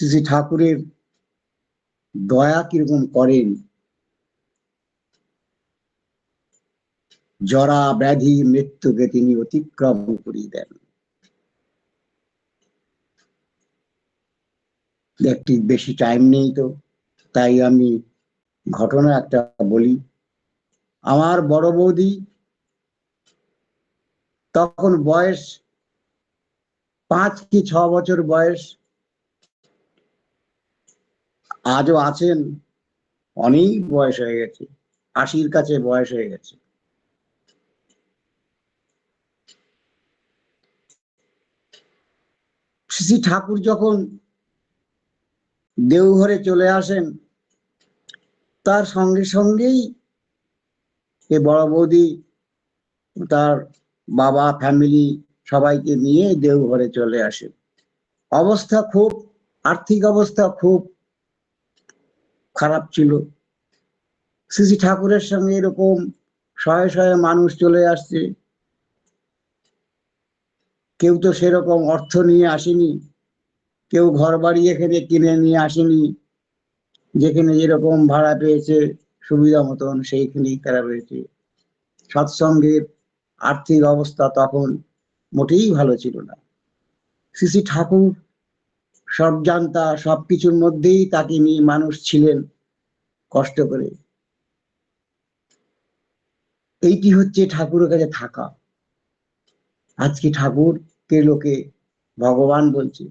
শ্রী শ্রী ঠাকুরের দয়া কীরকম করেন? জরা, ব্যাধি মৃত্যুকে তিনি অতিক্রম করিয়ে দেন। একটি বেশি টাইম নেই তো। তাই আমি ঘটনা একটা বলি। আমার বড় বৌদি তখন বয়স পাঁচ কি ছ বছর বয়স আজও আছেন? অনেক বয়স হয়ে গেছে। আশির কাছে বয়স হয়ে গেছে। শ্রী ঠাকুর যখন দেওঘরে চলে আসেন, তার সঙ্গে সঙ্গেই এ বড় বৌদি, তার বাবা, ফ্যামিলি সবাইকে নিয়ে দেওঘরে চলে আসে। অবস্থা খুব, আর্থিক অবস্থা খুব খারাপ ছিল। শ্রী ঠাকুরের সঙ্গে এরকম শয়ে শয়ে মানুষ চলে আসছে। কেউ তো সেরকম অর্থ নিয়ে আসেনি। কেউ ঘর বাড়ি এখানে কিনে নিয়ে আসেনি। যেখানে যেরকম ভাড়া পেয়েছে, সুবিধা মতন সেইখানেই তারা রয়েছে। সৎসঙ্গের আর্থিক অবস্থা তখন মোটেই ভালো ছিল না। শ্রী ঠাকুর সব জানতা, সবকিছুর মধ্যেই তাকে নিয়ে মানুষ ছিলেন কষ্ট করে। এইটি হচ্ছে ঠাকুরের কাছে থাকা। আজকে ঠাকুরকে লোকে ভগবান বলছে,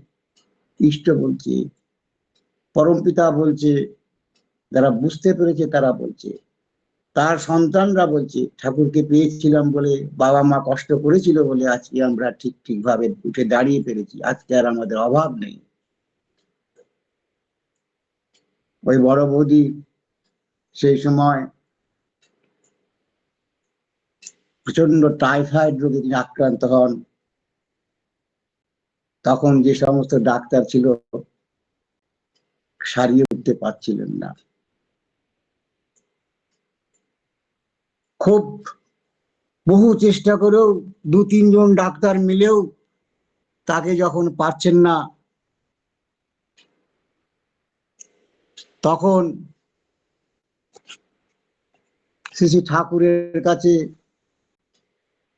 ইষ্ট বলছে পরমপিতা বলছে, যারা বুঝতে পেরেছে তারা বলছে। তার সন্তানরা বলছে, ঠাকুরকে পেয়েছিলাম বলে বাবা মা কষ্ট করেছিল বলে আজকে আমরা ঠিক ঠিক ভাবে উঠে দাঁড়িয়ে পেরেছি। আজকে আর আমাদের অভাব নেই। ওই বড় বৌদি সেই সময় প্রচণ্ড টাইফয়েড রোগে তিনি আক্রান্ত হন। তখন যে সমস্ত ডাক্তার ছিল সারিয়ে উঠতে পারছিলেন না। খুব বহু চেষ্টা করেও দু তিনজন ডাক্তার মিলেও তাকে যখন পারছেন না তখন শ্রী শ্রী ঠাকুরের কাছে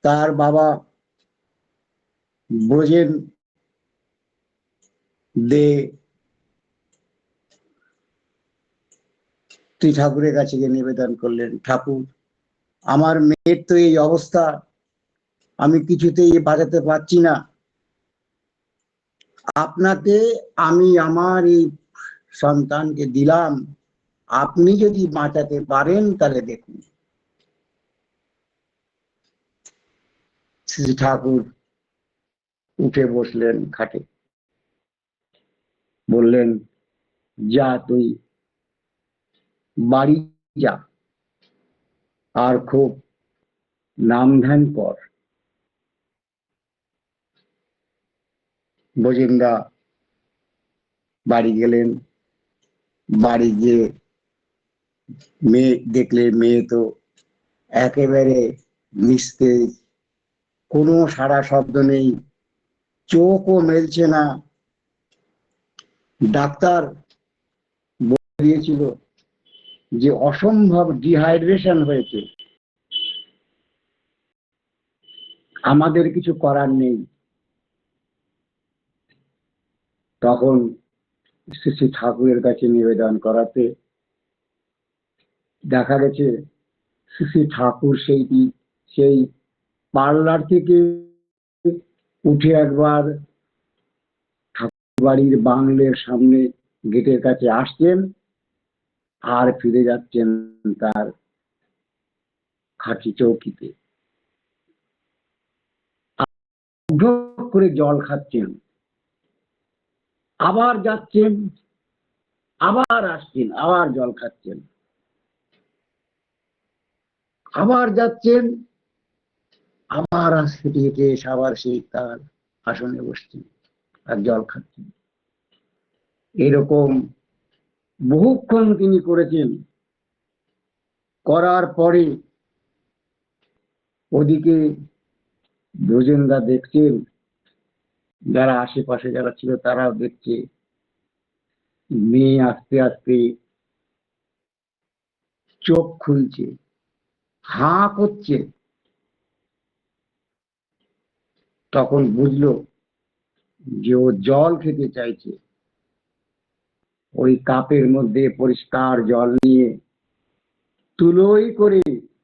তার বাবা বোঝেন দে, তুই ঠাকুরের কাছে গিয়ে নিবেদন করলেন, ঠাকুর, আমার মেয়ের তো এই অবস্থা, আমি কিছুতেই বাঁচাতে পারছি না। আপনাকে আমি আমার এই সন্তানকে দিলাম আপনি যদি বাঁচাতে পারেন তাহলে দেখুন শ্রী ঠাকুর উঠে বসলেন খাটে বললেন যা তুই বাড়ি যা আর খুব নাম ধ্যান কর বজেন্দা বাড়ি গেলেন বাড়ি গিয়ে মেয়ে, দেখলে মেয়ে তো একেবারে নিস্তেজ। কোনো সারা শব্দ নেই, চোখও মেলছে না। ডাক্তার বলে দিয়েছিল যে অসম্ভব ডিহাইড্রেশন হয়েছে। আমাদের কিছু করার নেই। তখন শ্রী শ্রী ঠাকুরের কাছে নিবেদন করাতে দেখা গেছে শ্রী শ্রী ঠাকুর সেই সেই পার্লার থেকে উঠে একবার ঠাকুর বাড়ির বাংলের সামনে গেটের কাছে আসছেন আর ফিরে যাচ্ছেন তার খাঁটি চৌকিতে। করে জল খাচ্ছেন। আবার যাচ্ছেন, আবার আসছেন, আবার জল খাচ্ছেন। আবার যাচ্ছেন, আবার এসে আবার সেই তার আসনে বসছেন আর জল খাচ্ছেন। এরকম বহুক্ষণ তিনি করেছেন। করার পরে ওদিকে ব্রজেন্দা দেখছেন যারা আশেপাশে যারা ছিল তারাও দেখছে মেয়ে আস্তে আস্তে চোখ খুলছে, হাঁ করছে। তখন বুঝলো যে ও জল খেতে চাইছে। ওই কাপের মধ্যে পরিষ্কার জল নিয়ে তুলোই করে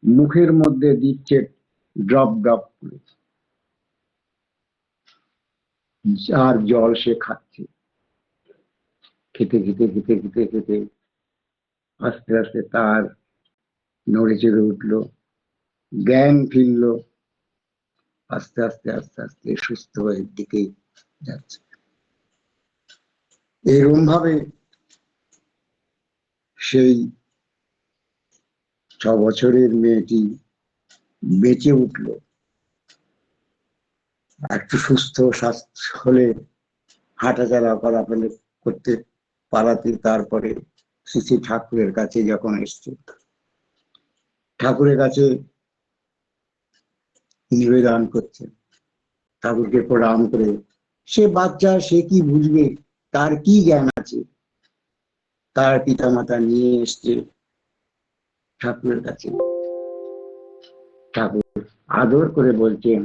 মুখের মধ্যে দিচ্ছে, ড্রপ ড্রপ করে আর জল সে খাচ্ছে। খেতে খেতে খেতে খেতে খেতে আস্তে আস্তে তার নড়ে চড়ে উঠল, জ্ঞান ফিরল, আস্তে আস্তে আস্তে আস্তে সুস্থ হয়ে দিকে যাচ্ছে। এরকম ভাবে সেই ছ বছরের মেয়েটি বেঁচে উঠল। একটু সুস্থ হলে হাঁটাচলা করা ফেলে করতে পারাতে তারপরে শ্রী ঠাকুরের কাছে যখন এসছে। ঠাকুরের কাছে নিবেদন করছেন ঠাকুরকে প্রণাম করে, সে বাচ্চা, সে কি বুঝবে? তার কি জ্ঞান আছে? তার পিতামাতা নিয়ে এসছে ঠাকুরের কাছে। ঠাকুর আদর করে বলছেন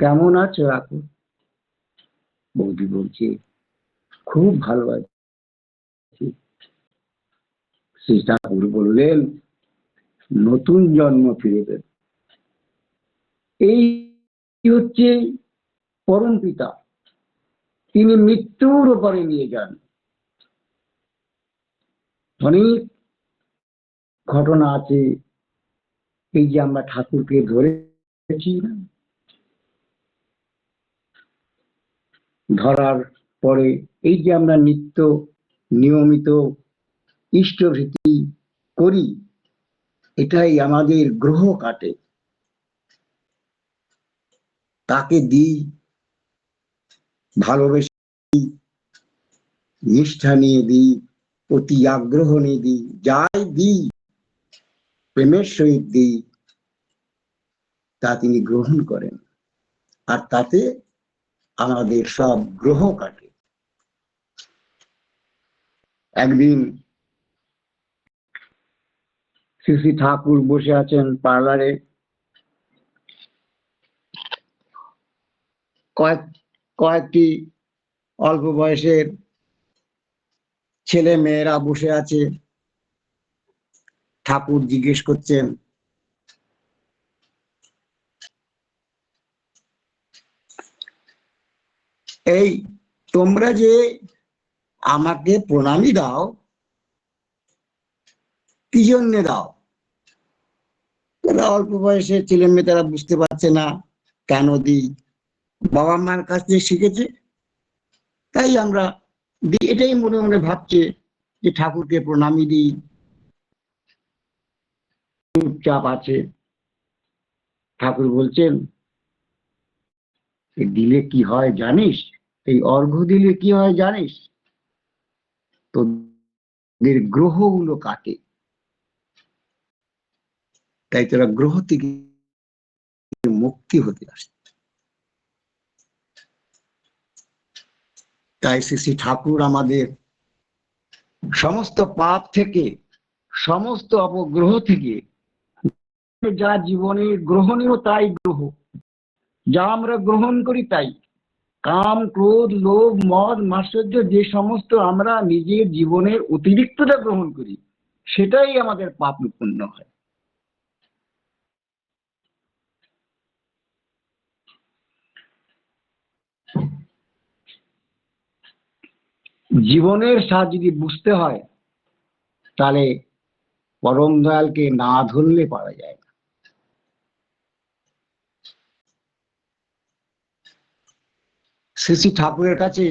কেমন আছো আপু? বৌদি বলছে, খুব ভালো আছি। শ্রী ঠাকুর বললেন, নতুন জন্ম ফিরে পেল এই হচ্ছে পরম পিতা। তিনি মৃত্যুর উপরে নিয়ে যান। অনেক ঘটনা আছে, এই যে আমরা ঠাকুরকে ধরেছি না? ধরার পরে এই যে আমরা নিত্য নিয়মিত ইষ্টভীতি করি, এটাই আমাদের গ্রহ কাটে। তাকে দিই ভালোবেসে নিষ্ঠা নিয়ে দিই, অতি আগ্রহ নিয়ে দিই, যাই দিই, প্রেমের সহিত দিই, তা তিনি গ্রহণ করেন। আর তাতে আমাদের সব গ্রহ কাটে। একদিন শ্রী ঠাকুর বসে আছেন পার্লারে। কয়েক, কয়েকটি অল্প বয়সের ছেলে মেয়েরা বসে আছে। ঠাকুর জিজ্ঞেস করছেন এই তোমরা যে আমাকে প্রণামী দাও, কি জন্য দাও? তারা অল্প বয়সে ছেলে মেয়ে তারা বুঝতে পারছে না কেন দিই বাবা মার কাছ থেকে শিখেছে। তাই আমরা এটাই মনে মনে ভাবছে যে ঠাকুরকে প্রণামী দিই। চুপচাপ আছে। ঠাকুর বলছেন এ দিলে কি হয় জানিস? এই অর্ঘ্য দিলে কি হয় জানিস? তোদের গ্রহগুলো কাটে তাই তোরা গ্রহ থেকে মুক্তি হতে আসে। তাই শ্রী শ্রী ঠাকুর আমাদের সমস্ত পাপ থেকে, সমস্ত অপগ্রহ থেকে, যা জীবনে গ্রহণীয় তাই গ্রহ যা আমরা গ্রহণ করি তাই। কাম, ক্রোধ, লোভ, মদ মাশ্চর্য যে সমস্ত আমরা নিজের জীবনের অতিরিক্তটা গ্রহণ করি, সেটাই আমাদের পাপ উৎপন্ন হয়। জীবনের স্বাদ যদি বুঝতে হয়, তাহলে পরম দয়ালকে না ধরলে পারা যায় না শ্রী শ্রী ঠাকুরের কাছে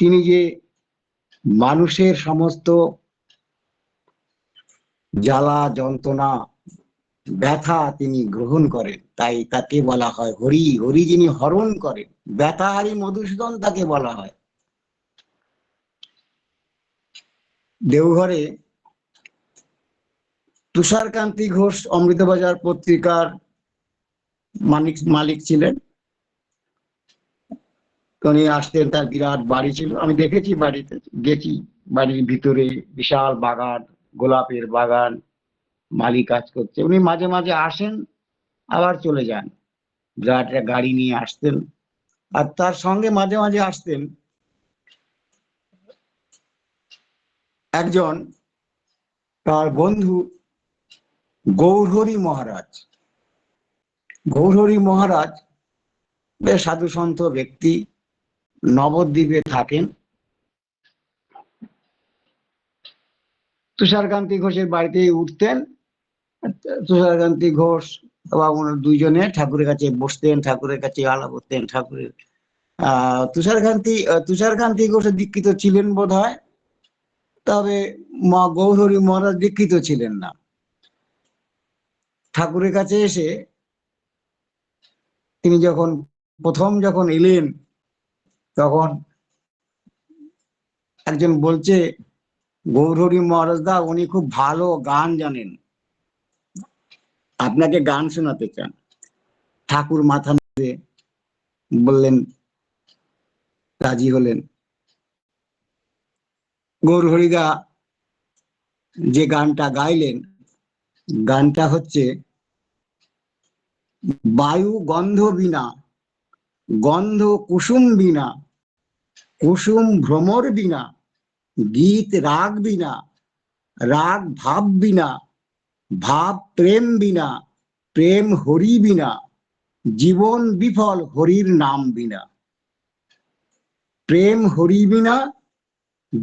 তিনি যে মানুষের সমস্ত জ্বালা, যন্ত্রণা, ব্যথা তিনি গ্রহণ করেন। তাই তাকে বলা হয় হরি। হরি যিনি হরণ করেন, ব্যথাহারি মধুসূদন তাকে বলা হয়। দেওঘরে তুষারকান্তি ঘোষ অমৃতবাজার পত্রিকার মালিক মালিক ছিলেন। উনি আসতেন তার বিরাট বাড়ি ছিল। আমি দেখেছি বাড়িতে, গেছি বাড়ির ভিতরে বিশাল বাগান, গোলাপের বাগান মালি কাজ করছে। উনি মাঝে মাঝে আসেন, আবার চলে যান। বিরাট গাড়ি নিয়ে আসতেন। আর তার সঙ্গে মাঝে মাঝে আসতেন একজন তার বন্ধু গৌরহরি মহারাজ। গৌরহরি মহারাজ বেশ সাধু সন্ত ব্যক্তি। নবদ্বীপে থাকেন। তুষারকান্তি ঘোষের বাড়িতে উঠতেন। তুষারকান্তি ঘোষ বা ওনার দুইজনে ঠাকুরের কাছে বসতেন, ঠাকুরের কাছে আলা করতেন, ঠাকুরের, আহ, তুষারকান্তি তুষারকান্তি ঘোষ দীক্ষিত ছিলেন বোধ হয় তবে মা গৌরহরি মহারাজ দীক্ষিত ছিলেন না। ঠাকুরের কাছে এসে তিনি যখন, প্রথম যখন এলেন তখন একজন বলছে, গৌরহরি মহারাজ দা উনি খুব ভালো গান জানেন। আপনাকে গান শোনাতে চান। ঠাকুর মাথা নেড়ে বললেন, রাজি হলেন। গৌরহরিদা যে গানটা গাইলেন, গানটা হচ্ছে, বায়ু গন্ধ বিনা গন্ধ কুসুম বিনা, কুসুম ভ্রমর বিনা, গীত রাগ বিনা, রাগ ভাব বিনা, ভাব প্রেম বিনা, প্রেম হরি বিনা, জীবন বিফল হরির নাম বিনা। প্রেম হরি বিনা,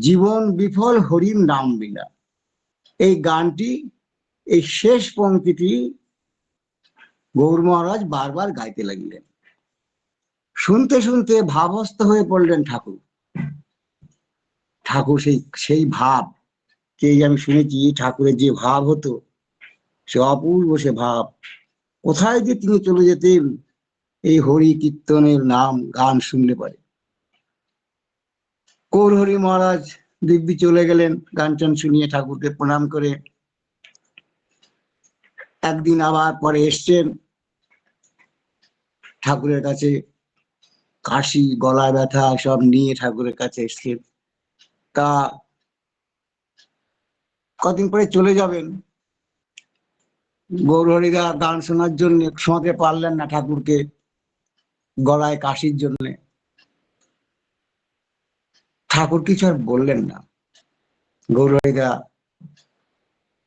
জীবন বিফল হরির নাম বিনা। এই গানটি, এই শেষ পঙ্ক্তিটি গৌর মহারাজ বারবার গাইতে লাগিলেন। শুনতে শুনতে ভাবস্থ হয়ে পড়লেন ঠাকুর। ঠাকুর সেই সেই ভাব কে আমি শুনেছি ঠাকুরের যে ভাব হতো, সে অপূর্ব সে ভাব। কোথায় যে তিনি চলে যেতেন, এই হরি কীর্তনের নাম, গান শুনলে পারে। কৌরহরি মহারাজ দিব্যি চলে গেলেন, গান টান শুনিয়ে ঠাকুরকে প্রণাম করে। একদিন আবার পরে এসছেন, ঠাকুরের কাছে কাশি, গলা ব্যথা, সব নিয়ে ঠাকুরের কাছে এসছেন তা কদিন পরে চলে যাবেন। গৌরহরিদা গান শোনার জন্য শোনাতে পারলেন না ঠাকুরকে গলায় কাশির জন্য। ঠাকুর কিছু আর বললেন না। গৌরহরিদা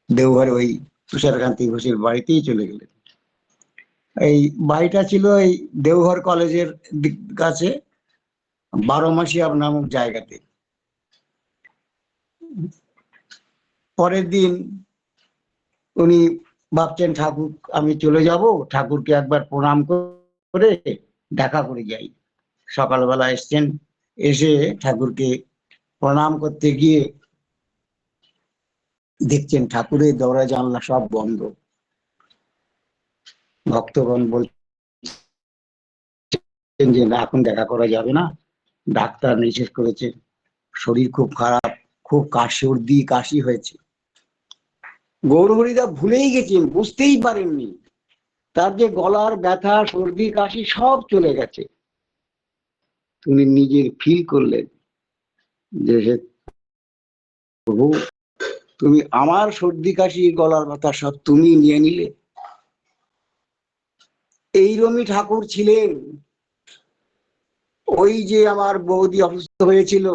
দেওঘরে ওই তুষারকান্তি ঘোষের বাড়িতেই চলে গেলেন। এই বাড়িটা ছিল এই দেওঘর কলেজের দিক কাছে বারোমাসিয়া নামক জায়গাতে। পরের দিন উনি ভাবছেন, ঠাকুর, আমি চলে যাব। ঠাকুরকে একবার প্রণাম করে দেখা করে যাই। সকালবেলা এসছেন, এসে ঠাকুরকে প্রণাম করতে গিয়ে দেখছেন ঠাকুরের দরজা জানলা সব বন্ধ। ভক্তগণ বলছেন যে, না, এখন দেখা করা যাবে না। ডাক্তার নিষেধ করেছে, শরীর খুব খারাপ, খুব কাশি, সর্দি, কাশি হয়েছে। গৌরহরিদা ভুলেই গেছেন, বুঝতেই পারেননি। তার যে গলার ব্যথা, সর্দি, কাশি সব চলে গেছে। তুমি নিজের ফিল করলেন যে প্রভু, তুমি আমার সর্দি, কাশি, গলার ব্যথা সব তুমি নিয়ে নিলে? এই রমি ঠাকুর ছিলেন। ওই যে আমার বৌদি অসুস্থ হয়েছিল,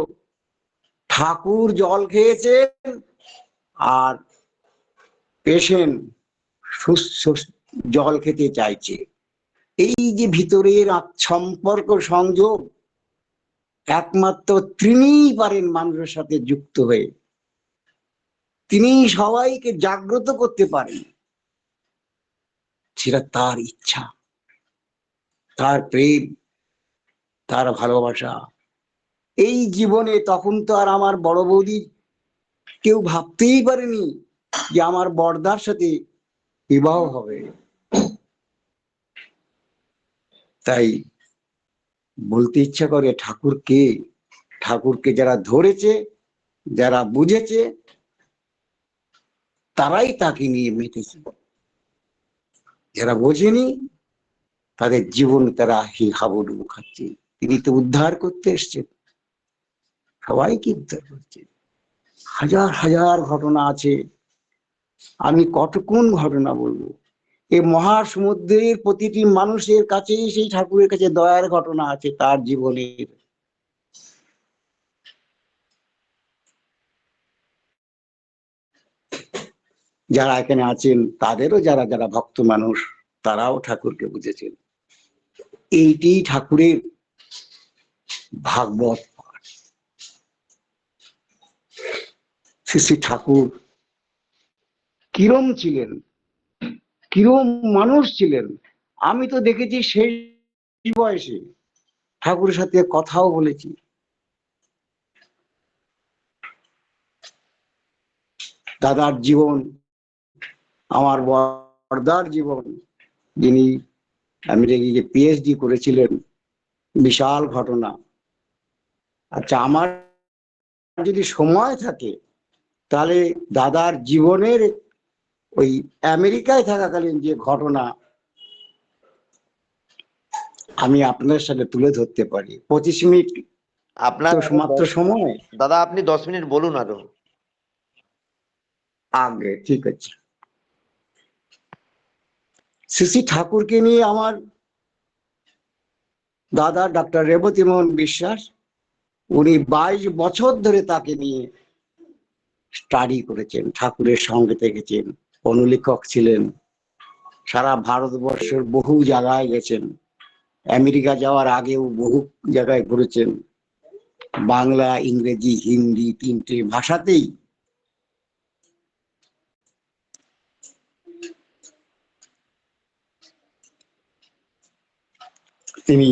ঠাকুর জল খেয়েছেন আর পেশেন্ট জল খেতে চাইছে। এই যে ভিতরের সম্পর্ক সংযোগ একমাত্র তিনিই পারেন মানুষের সাথে যুক্ত হয়ে। তিনি সবাইকে জাগ্রত করতে পারেন। সেটা তার ইচ্ছা। তার প্রেম, তার ভালোবাসা। এই জীবনে তখন তো আর আমার বড় বৌদি কেউ ভাবতেই পারেনি যে আমার বর্দার সাথে বিবাহ হবে। তাই বলতে ইচ্ছা করে ঠাকুরকে ঠাকুরকে যারা ধরেছে, যারা বুঝেছে, তারাই তাকে নিয়ে মেতেছে। যারা বোঝেনি তাদের জীবন তারা হি হাবুডুবু খাচ্ছে। তিনি তো উদ্ধার করতে এসছেন। সবাইকে উদ্ধার করছে? হাজার হাজার ঘটনা আছে। আমি কতক্ষণ ঘটনা বলব? এই মহাসমুদ্রের প্রতিটি মানুষের কাছেই সেই ঠাকুরের কাছে দয়ার ঘটনা আছে তার জীবনের। যারা এখানে আছেন, তাদেরও যারা যারা ভক্ত মানুষ, তারাও ঠাকুরকে বুঝেছেন। এইটি ঠাকুরের ভাগবত পাঠ। শ্রী শ্রী ঠাকুর কিরম ছিলেন? কিরম মানুষ ছিলেন? আমি তো দেখেছি সেই বয়সে ঠাকুরের সাথে কথাও বলেছি। দাদার জীবন, আমার বর্দার জীবন, যিনি আমেরিকা যে পিএইচডি করেছিলেন বিশাল ঘটনা। আচ্ছা আমার যদি সময় থাকে তাহলে দাদার জীবনের ওই আমেরিকায় থাকাকালীন যে ঘটনা আমি আপনার সাথে তুলে ধরতে পারি। পঁচিশ মিনিট আপনার মাত্র সময়। দাদা আপনি দশ মিনিট বলুন আরও। আগে ঠিক আছে। শ্রী ঠাকুরকে নিয়ে আমার দাদা ডক্টর রেবতী মোহন বিশ্বাস, উনি বাইশ বছর ধরে তাকে নিয়ে স্টাডি করেছেন, ঠাকুরের সঙ্গে থেকেছেন, অনুলেখক ছিলেন, সারা ভারতবর্ষের বহু জায়গায় গেছেন, আমেরিকা যাওয়ার আগেও বহু জায়গায় ঘুরেছেন, বাংলা, ইংরেজি, হিন্দি তিনটে ভাষাতেই তিনি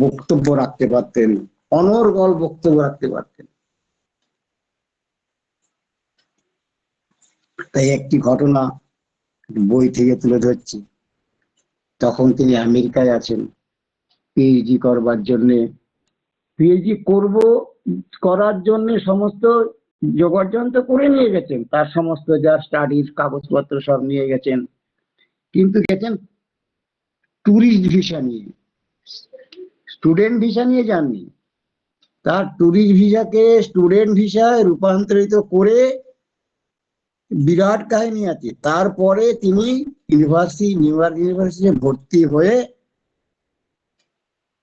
বক্তব্য রাখতে পারতেন, অনর্গল বক্তব্য রাখতে পারতেন। তাই একটি ঘটনা বই থেকে তুলে ধরছি। তখন তিনি আমেরিকায় আছেন পিএইচডি করবার জন্য। পিএইচডি করব, করার জন্য সমস্ত যোগাযন্ত্র করে নিয়ে গেছেন, তার সমস্ত যা স্টাডির কাগজপত্র সব নিয়ে গেছেন। কিন্তু গেছেন ট্যুরিস্ট ভিসা নিয়ে। স্টুডেন্ট ভিসা নিয়ে যাননি। তার ট্যুরিস্ট ভিসাকে স্টুডেন্ট ভিসায় রূপান্তরিত করে বিরাট কাহিনী আছে। তারপরে তিনি ইউনিভার্সিটি নিউ ইয়র্ক ইউনিভার্সিটি ভর্তি হয়ে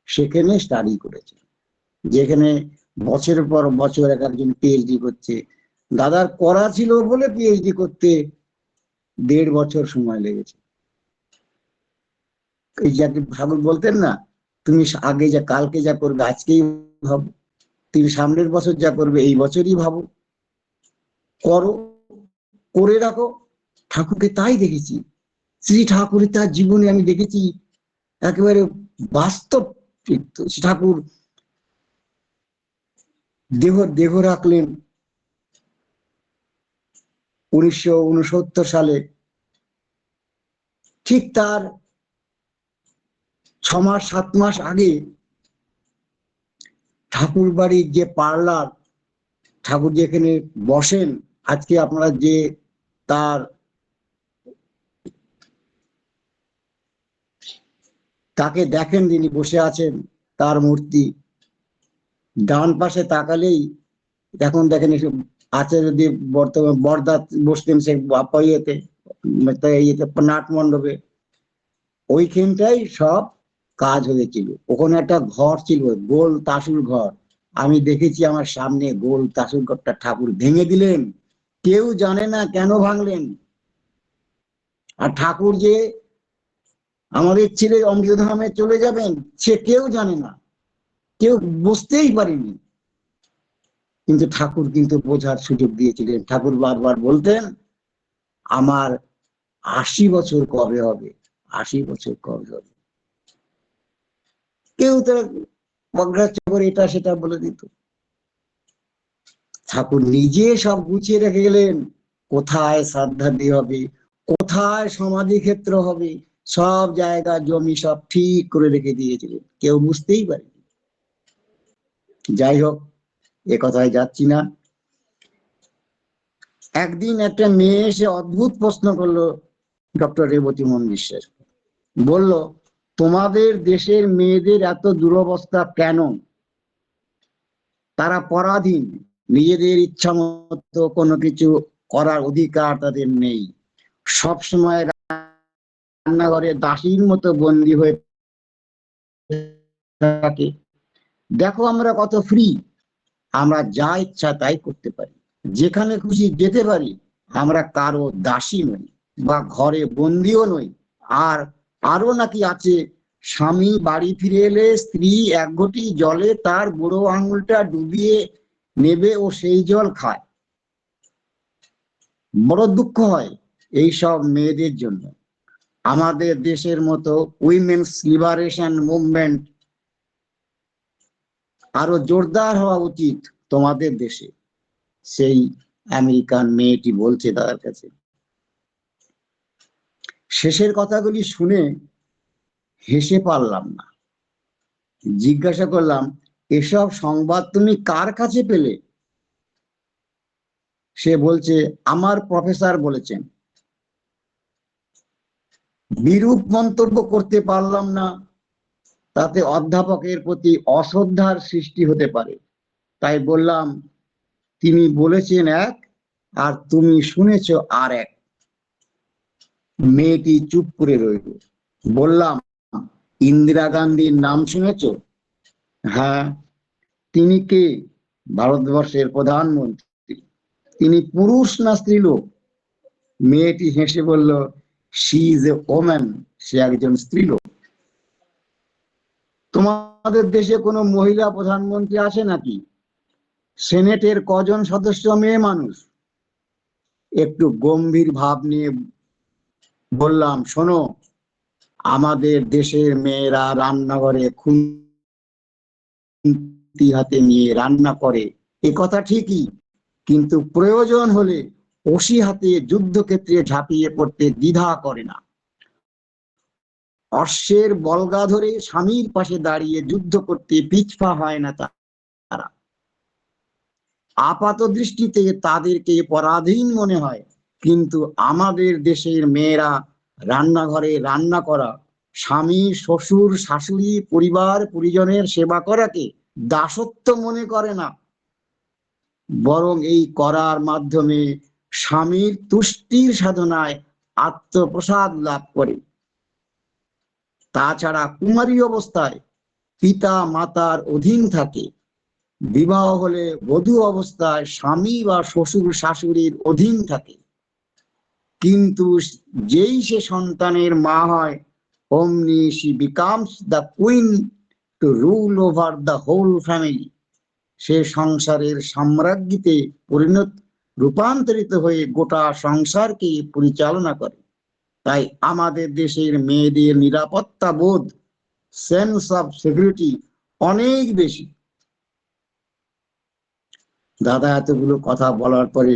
সেখানে স্টাডি করেছেন। যেখানে বছরের পর বছর এক একজন পিএইচডি করছে। দাদার করা ছিল বলে পিএইচডি করতে দেড় বছর সময় লেগেছে। এই যাকে ঠাকুর বলতেন না তুমি আগে যা, কালকে যা করবে, আজকেই ভাবো। তুমি সামনের বছর যা করবে, এই বছরই ভাবো। করো, করে রাখো। ঠাকুরকে তাই দেখেছি। শ্রী ঠাকুরের তার জীবনে আমি দেখেছি একেবারে বাস্তব শ্রী ঠাকুর দেহ দেহ রাখলেন উনিশশো উনসত্তর সালে। ঠিক তার ছ মাস সাত মাস আগে ঠাকুর বাড়ির যে পার্লার, ঠাকুর যেখানে বসেন, আজকে আপনারা যে তার তাকে দেখেন যিনি বসে আছেন, তার মূর্তি, ডান পাশে তাকালেই এখন দেখেন আছে যদি বর্তমান বরদা বসতেন সে ইয়েতে ইয়েতে নাট মণ্ডপে ওইখানটাই সব কাজ হয়েছিল। ওখানে একটা ঘর ছিল, গোল তাসুর ঘর। আমি দেখেছি আমার সামনে গোল তাসুর ঘরটা ঠাকুর ভেঙে দিলেন। কেউ জানে না কেন ভাঙলেন। আর ঠাকুর যে আমাদের ছেলে অমৃতধামে চলে যাবেন, সে কেউ জানে না। কেউ বুঝতেই পারেনি। কিন্তু ঠাকুর কিন্তু বোঝার সুযোগ দিয়েছিলেন। ঠাকুর বারবার বলতেন, আমার আশি বছর কবে হবে? আশি বছর কবে হবে? কেউ তো অগ্রাহ্য করে এটা সেটা বলে দিত। ঠাকুর নিজে সব গুছিয়ে রেখে গেলেন, কোথায় শ্রাদ্ধাদি হবে, কোথায় সমাধি ক্ষেত্র হবে, সব জায়গা, জমি সব ঠিক করে রেখে দিয়েছিলেন। কেউ বুঝতেই পারেনি। যাই হোক, এ কথায় যাচ্ছি না। একদিন একটা মেয়ে এসে অদ্ভুত প্রশ্ন করল ডক্টর রেবতী মোহন বিশ্বাস বলল তোমাদের দেশের মেয়েদের এত দুরবস্থা কেন? তারা পরাধীন। নিজেদের ইচ্ছা মতো কোনো কিছু করার অধিকার তাদের নেই। সব সময় রান্নাঘরে দাসীর মতো বন্দি হয়ে থাকে। দেখো আমরা কত ফ্রি আমরা যা ইচ্ছা তাই করতে পারি। যেখানে খুশি যেতে পারি। আমরা কারও দাসী নই বা ঘরে বন্দিও নই। আর আরও নাকি আছে। স্বামী বাড়ি ফিরে এলে স্ত্রী এক ঘটি জলে তার বুড়ো আঙুলটা ডুবিয়ে নেবে ও সেই জল খায়। বড় দুঃখ হয় এই সব মেয়েদের জন্য। আমাদের দেশের মতো উইমেন্স লিবারেশন মুভমেন্ট আরও জোরদার হওয়া উচিত তোমাদের দেশে। সেই আমেরিকান মেয়েটি বলছে তাদের কাছে। শেষের কথাগুলি শুনে হেসে পারলাম না। জিজ্ঞাসা করলাম, এসব সংবাদ তুমি কার কাছে পেলে? সে বলছে, আমার প্রফেসর বলেছেন। বিরূপ মন্তব্য করতে পারলাম না, তাতে অধ্যাপকের প্রতি অশ্রদ্ধার সৃষ্টি হতে পারে। তাই বললাম, তিনি বলেছেন এক, আর তুমি শুনেছ আর এক। মেয়েটি চুপ করে রইল। বললাম, ইন্দিরা গান্ধীর নাম শুনেছ? হ্যাঁ। তিনি কে? ভারতবর্ষের প্রধানমন্ত্রী। তিনি পুরুষ না স্ত্রীলোক মেয়েটি হেসে বলল শি ইজ এ ওম্যান সে একজন স্ত্রীলোক তোমাদের দেশে কোনো মহিলা প্রধানমন্ত্রী আছে নাকি? সেনেটের কজন সদস্য মেয়ে মানুষ? একটু গম্ভীর ভাব নিয়ে বললাম, শোনো, আমাদের দেশের মেয়েরা রান্নাঘরে খুন্তি হাতে নিয়ে রান্না করে। এ কথা ঠিকই, কিন্তু প্রয়োজন হলে ওসি হাতে যুদ্ধক্ষেত্রে ঝাঁপিয়ে পড়তে দ্বিধা করে না। অশ্বের বলগা ধরে স্বামীর পাশে দাঁড়িয়ে যুদ্ধ করতে পিছপা হয় না তারা। আপাত দৃষ্টিতে তাদেরকে পরাধীন মনে হয়। কিন্তু আমাদের দেশের মেয়েরা রান্নাঘরে রান্না করা, স্বামী, শ্বশুর, শাশুড়ি, পরিবার, পরিজনের সেবা করাকে দাসত্ব মনে করে না। বরং এই করার মাধ্যমে স্বামীর তুষ্টির সাধনায় আত্মপ্রসাদ লাভ করে। তাছাড়া কুমারী অবস্থায় পিতা মাতার অধীন থাকে। বিবাহ হলে বধূ অবস্থায় স্বামী বা শ্বশুর শাশুড়ির অধীন থাকে। কিন্তু যেই সে সন্তানের মা হয়, অমনি she becomes the queen to rule over the whole family সে সংসারের সাম্রাজ্ঞীতে পরিণত, রূপান্তরিত হয়ে গোটা সংসারকে পরিচালনা করে। তাই আমাদের দেশের মেয়েদের নিরাপত্তা বোধ সেন্স অফ সিকিউরিটি অনেক বেশি। দাদা, এতগুলো কথা বলার পরে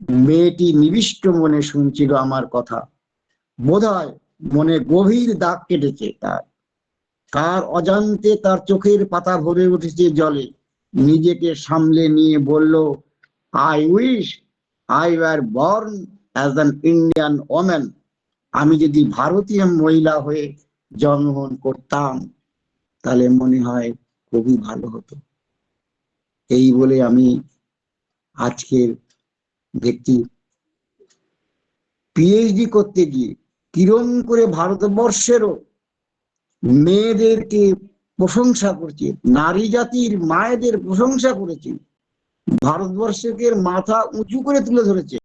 মেয়েটি নিবিষ্ট মনে শুনছিল আমার কথা। বোধহয় মনে গভীর দাগ কেটেছে তার। কার অজান্তে তার চোখের পাতা ভরে উঠেছে জলে। নিজেকে সামলে নিয়ে বলল I wish I were born as an Indian woman আমি যদি ভারতীয় মহিলা হয়ে জন্মগ্রহণ করতাম, তাহলে মনে হয় খুবই ভালো হতো। এই বলে আমি আজকের ব্যক্তি। পিএইচডি করতে গিয়ে কিরম করে ভারতবর্ষেরও মেয়েদেরকে প্রশংসা করছে, নারী জাতির মায়েদের প্রশংসা করেছে, ভারতবর্ষকে মাথা উঁচু করে তুলে ধরেছে।